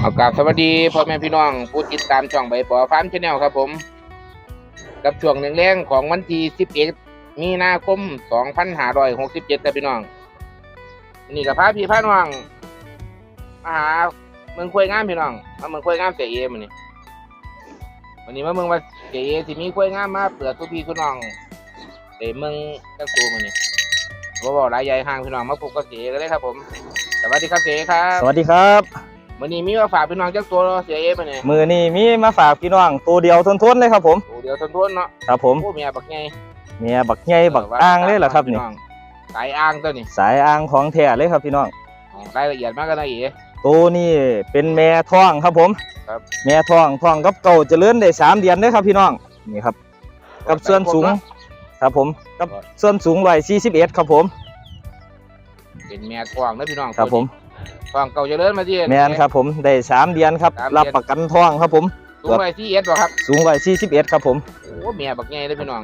เอากราบสวัสดีพ่อแม่พี่น้องผู้ติดตามช่องใบปอฟาร์มชาแนลครับผม กับช่วงหนึ่งแรงของวันที่11มีนาคม 2567ครับพี่น้อง นี่กับพาพี่พาน้องมาหาเมืองควยงามพี่น้องมาเมืองควยงามเสียเอมันนี่วันนี้มาเมืองว่าเสียเอสิมีควยงามมาเปิดทุกพี่ทุกน้องเดี๋ยวเมืองจังตูมันนี่บ่บอกหลายใหญ่ห่างพี่น้องมาพบกับเสียเอกันเลยครับผม วัสดีครับเสียเอครับสวัสดีครับวันนี้มีมาฝากพี่น้องจักตัวเสียเอมันนี่มือนี้มีมาฝากพี่น้องตัวเดียวทนๆเลยครับผมโอ้เดี๋ยวทนทนๆเนาะครับผมโอ้เมียบักไงเมียบักใหญ่บักอ่างเลยเหรอครับนี่สายอ่างตัวนี้สายอ่างของแท้เลยครับพี่น้องอ๋อรายละเอียดมากกันนะเอ๋ตัวนี้เป็นแม่ท้องครับผมครับแม่ท้องท้องกับเก่าเจริญได้สามเดือนเด้อครับพี่น้องนี่ครับ กับส่วนสูงครับผมกับส่วนสูงร้อยสี่สิบเอ็ดครับผม เป็นแม่ทองนะพี่น้องครับผมทองเก่าเจริญมาที่แม่นครับผมได้สามเดือนครับสามเดือนรับประกันท้องครับผมสูงไปที่เอสบ่ครับสูงร้อยสี่สิบเอ็ดครับผมโอ้เมียบักไงเลยพี่น้อง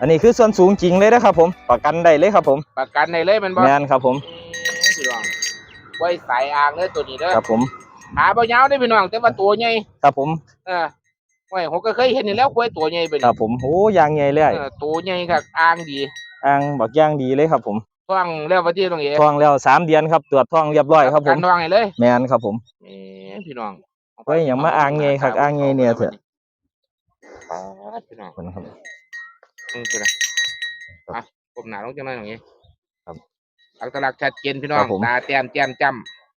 อันนี้คือส่วนสูงจริงเลยนะครับผม ประกันได้เลยครับผม ประกันได้เลยแมันบ่แม่นครับผมพี่น้องไว้สายอ่างเลยตัวนี้เด้อครับผมขาบ่ยาวได้อพี่น้องแต่ว่าตัวใหญ่ครับผมเออไว้ผมก็เคยเห็นนี่แล้วควายตัวใหญ่เป็นครับผมโอ้ยางใหญ่เลยเออตัวใหญ่ครับอ่างดีอ่างบักย่างดีเลยครับผม ท้องแล้วว่าที่ตรงเอ๋ท้องแล้วสามเดือนครับตรวจท้องเรียบร้อยครับผกัมนท้องให้เลยแมนครับผมแหมพี่น้องเฮ้ยอย่ามาอ้างไงครับอ้างไงเนี่ยเถอะป๊าดพี่น้องขอบคุณครับอืมคืออะไรอะผมหนาลงจังเลยอย่างงี้ครับอัตลักษณ์ชัดเจนพี่น้อครังบผมตาแต้มแจ่มจ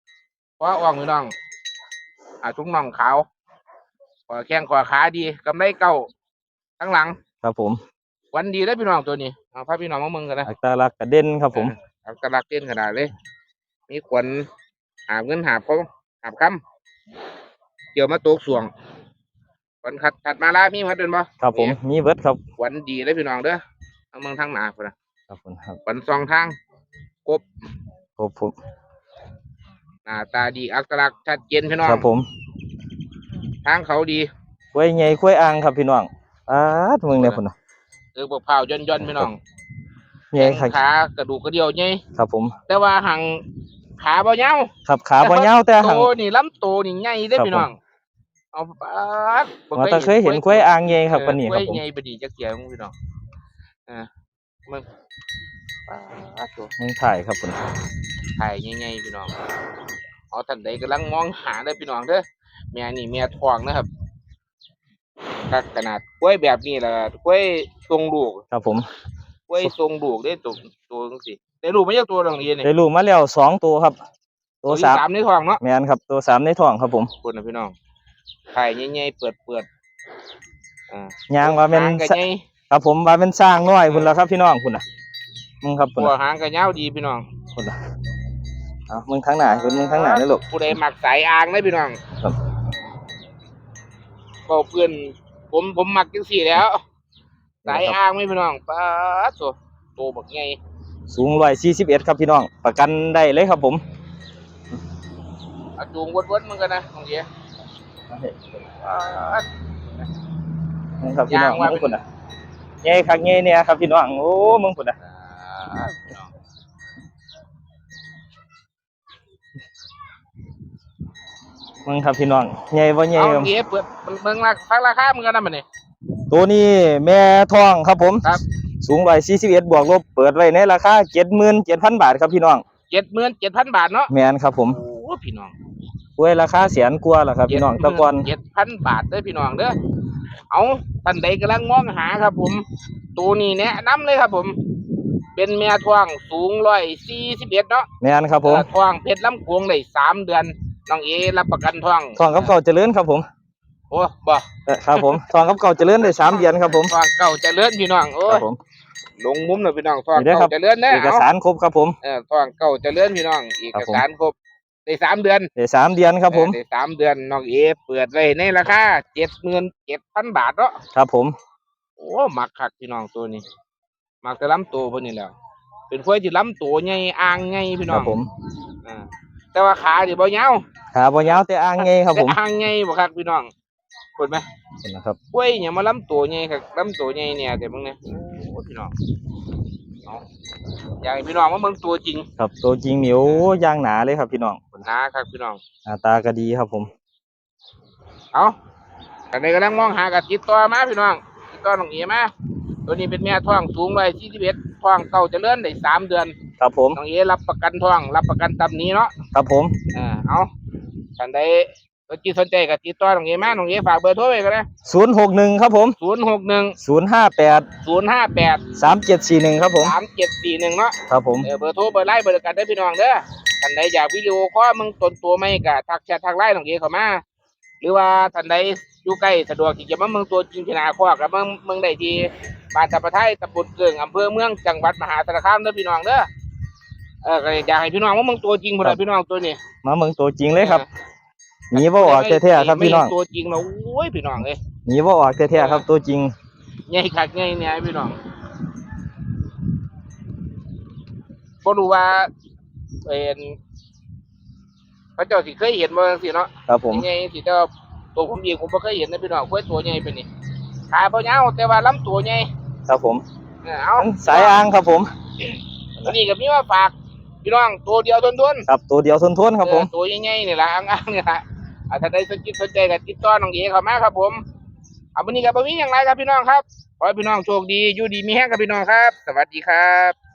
ำเพราะอ่องพี่น้องอะทุกน่องขาวขอแข้งขอขาดีกำไรเก่าทั้งหลัง ครับผม วันดีแล้วพี่น้องตัวนี้ เอาพาพี่น้องมาเมืองกันนะอัตลักษณ์กระเด็นครับผมอัตลักษณ์เต้นขนาดเลย มีขวัญหาบเงินหาบเขาหาบคำเกี่ยวมาตกสวงขวัญขัดถัดมาลามีพัดเป็นบ่ครับผมมีเวิร์ดครับขวัญดีเลยพี่น้องเด้อเอาเมืองทางหนาพุ่นนะครับผมครับขวัญสองทางกบผมผมหน้าตาดีอัตลักษณ์ชัดเจนพี่น้องครับผม ทางเขาดีกล้วยใหญ่กล้วยอ่างครับพี่น้องอ้าดมึงเนี่ยพุ่นน่ะ เออพวกเผาวย่นย่นๆพี่น้องใหญ่แข้งครับ ขากระดูกกระเดียวใหญ่ครับผม แต่ว่าหังขาบ่ยาว ครับขาบ่ยาวแต่หัง โตนี่ลำโตนี่ใหญ่เด้อครับ พี่น้อง เอาปาดบ่ว่าแต่เคยเห็นกล้วยอ่างใหญ่ครับปานนี้ครับผมกล้วยใหญ่ปานนี้จักเสียมึงพี่น้องอ่ามึงปาดตัวมึงถ่ายครับผมถ่ายใหญ่ๆพี่น้องเอาท่านใดกำลังมองหาเด้อพี่น้องเด้อแม่นี่แม่ทองนะครับคักขนาดกล้วยแบบนี้ล่ะกล้วย ทรงลูกครับผมกล้วยทรงลูกได้ตัวตัวจังซี่ได้ลูกมาจากตัวตรงนี้นี่ได้ลูกมาแล้วสองตัวครับ ตัวที่สามสามในท้องเนาะแมนครับตัวสามในท้องครับผมคุณนะพี่น้องถ่ายใหญ่ๆเปิดเปิดๆอ่ายางว่าแม่นหางก็ใหญ่ครับผมว่าเป็นสร้างน้อยพุ่นแล้วครับพี่น้องพุ่นน่ะมึงครับพุ่นตัวน่ะหางก็ยาวดีพี่น้องพุ่นน่ะเอามึงทั้งหน้าคุณมึงทั้งหน้าเลยลูกผู้ใดมักสายอ่างนะพี่น้องครับก็เพื่อนผมผมมักจังสี่แล้ว สายอ่างไหม่พี่น้องป้าดตัวโตบักใหญ่สูงร้อยสี่สิบเอ็ดครับพี่น้อง ประกันได้เลยครับผมเอาจูงวนๆมึงกันนะตรงนี้ป๊าดมึงครับพี่น้องยางว่ามึงคนน่ะเงี้ยคักเงี้ยเนี่ยครับพี่น้องโอ้มึงคนน่ะป๊าดพี่น้องมึงครับพี่น้องเงี้ยบ่เงี้ยเอาครับเงี้ยเปิดเบิ่งราคาฟังราคามึงกันนะมันนี่ ตัวนี้แม่ทองครับผมครับ สูงร้อยสี่สิบเอ็ดบวกลบเปิดไว้ในราคาเจ็ดหมื่นเจ็ดพันบาทครับพี่น้องเจ็ดหมื่นเจ็ดพันบาทเนาะแมนครับผมโอ้พี่น้องไว้ราคาแสนกว่าล่ะครับพี่น้องแตะกอนเจ็ดพันบาทเด้อพี่น้องเด้อเอาท่านใดกำลังมองหาครับ ผม ตัวนี้แนะนำเลยครับ ผม เป็นแม่ทองสูงร้อยสี่สิบเอ็ดเนาะแมนครับผมเออทองเพชรลำโขงได้สามเดือนน้องเอรับประกันทองทองกับเก่าเจริญครับผม โอ้บ่เอ่อครับผมทองกับเก่าเจริญได้สามเดือนครับผมทองเก่าเจริญพี่น้องโอ้ครัยบผม ลงมุมเลยพี่น้องทองนี่เด้อครัเก่าบ เจริญนะเอกเอาสารครบครับผม เออทองเก่าเจริญพี่น้องเอกสารครบได้สามเดือนได้สามเดือนครับผม เออได้สามเดือนน้องเอเปิดไว้ในราคาเจ็ดหมื่นเจ็ดพันบาทเนาะครับผม โอ้มักคักพี่น้องตัวนี้มักจะล้ำตัวเพิ่นนี่แหล้วเป็นควายที่ล้ำตัวใหญ่อ่างใหญ่พี่คน้อรังบผมอ่าแต่ว่าขาดิบ่ยาว ขาบ่ยาวแต่อ่างไงครับผม แต่อ่างใหญ่บ่คักพี่น้อง เห็นไหมเห็นนะครับควายเนี่ยมาล้ำตัวใหญ่คักล้ำตัวใหญ่เนี่ยแต่มึงเนี่ยโอ้พี่น้องเอาอยากให้พี่น้องว่าเมืองตัวจริง ครับตัวจริงเหนียวย่างหนาเลยครับพี่น้องนะครับพี่น้องหน้าตาก็ดีครับผม เอากันในกำลังมองหากับติดต่อมาพี่น้องติดต่อน้องเอ๋มาตัวนี้เป็นแม่ท้องสูงเลยที่สิบเอ็ดท้องเก่าเจะเลื่อนได้สามเดือน ครับผมน้องเอ๋รับประกันท้อง รับประกันตำหนี้เนาะ ครับผม อ่า เอากันได้ ตัวจีสนใจกับติดต่อน้องเอ๋มาน้องเอ๋ฝากเบอร์โทรไว้กันนะศูนย์หกหนึ่งครับผมศูนย์หกหนึ่งศูนย์ห้าแปดศูนย์ห้าแปดสามเจ็ดสี่หนึ่งครับผมสามเจ็ดสี่หนึ่งเนาะครับผมเออเบอร์โทรเบอร์ไลน์เบอร์กันได้อพี่น้องเด้อท่านใดอยากวิดีโอคอลมึงตนตัวไม่กะทักแชททางไลน์น้องเอ๋เข้ามา หรือว่าท่านใดอยู่ใกล้สะดวกที่จะมาเมืองตัวจริงที่นาคอกกับเมืองเมืองใดที่บ้านตะปะไทยตำบลเกิงอำเภอเมืองจังหวัดมหาสารคามเด้อพี่น้องเด้อเออก็อยากให้พี่น้องว่าเมืองตัวจริงพุ่นน่ะพี่น้องตัวนี้มาเมืองตัวจริงเลยครับ หนีบ่ออกแท้ๆครับพี่น้องไม่ตัวจริงเนาะโอ้ยพี่น้องเอ้ยหนีบ่ออกแท้ๆครับตัวจริงใหญ่คักใหญ่เนี่ยพี่น้องบ่รู้ว่าเป็นพระเจ้าสิเคยเห็นบ่จังซี่เนาะครับผมใหญ่สิแต่ว่าตัวผมเองผมบ่เคยเห็นนะพี่น้องเพื่อตัวใหญ่เป็นนี่ขาบ่ยาวแต่ว่าลำตัวใหญ่ครับผมเออเอาสายอ่างครับผมวันนี้ก็มีมาฝากพี่น้องตัวเดียวทนๆครับตัวเดียวทนทนๆครับผมเออตัวใหญ่ๆนี่ล่ะอ่างๆนี่ล่ะ อ่าถ้าได้สนใจสนใจก็ติดต่อน้องเอเข้ามาครับ ผมเอาวันนี้กับ่มีหยังไรครับพี่น้องครับขอให้พี่น้องโชคดีอยู่ดีมีแห้งครับพี่น้องครับ สวัสดีครับ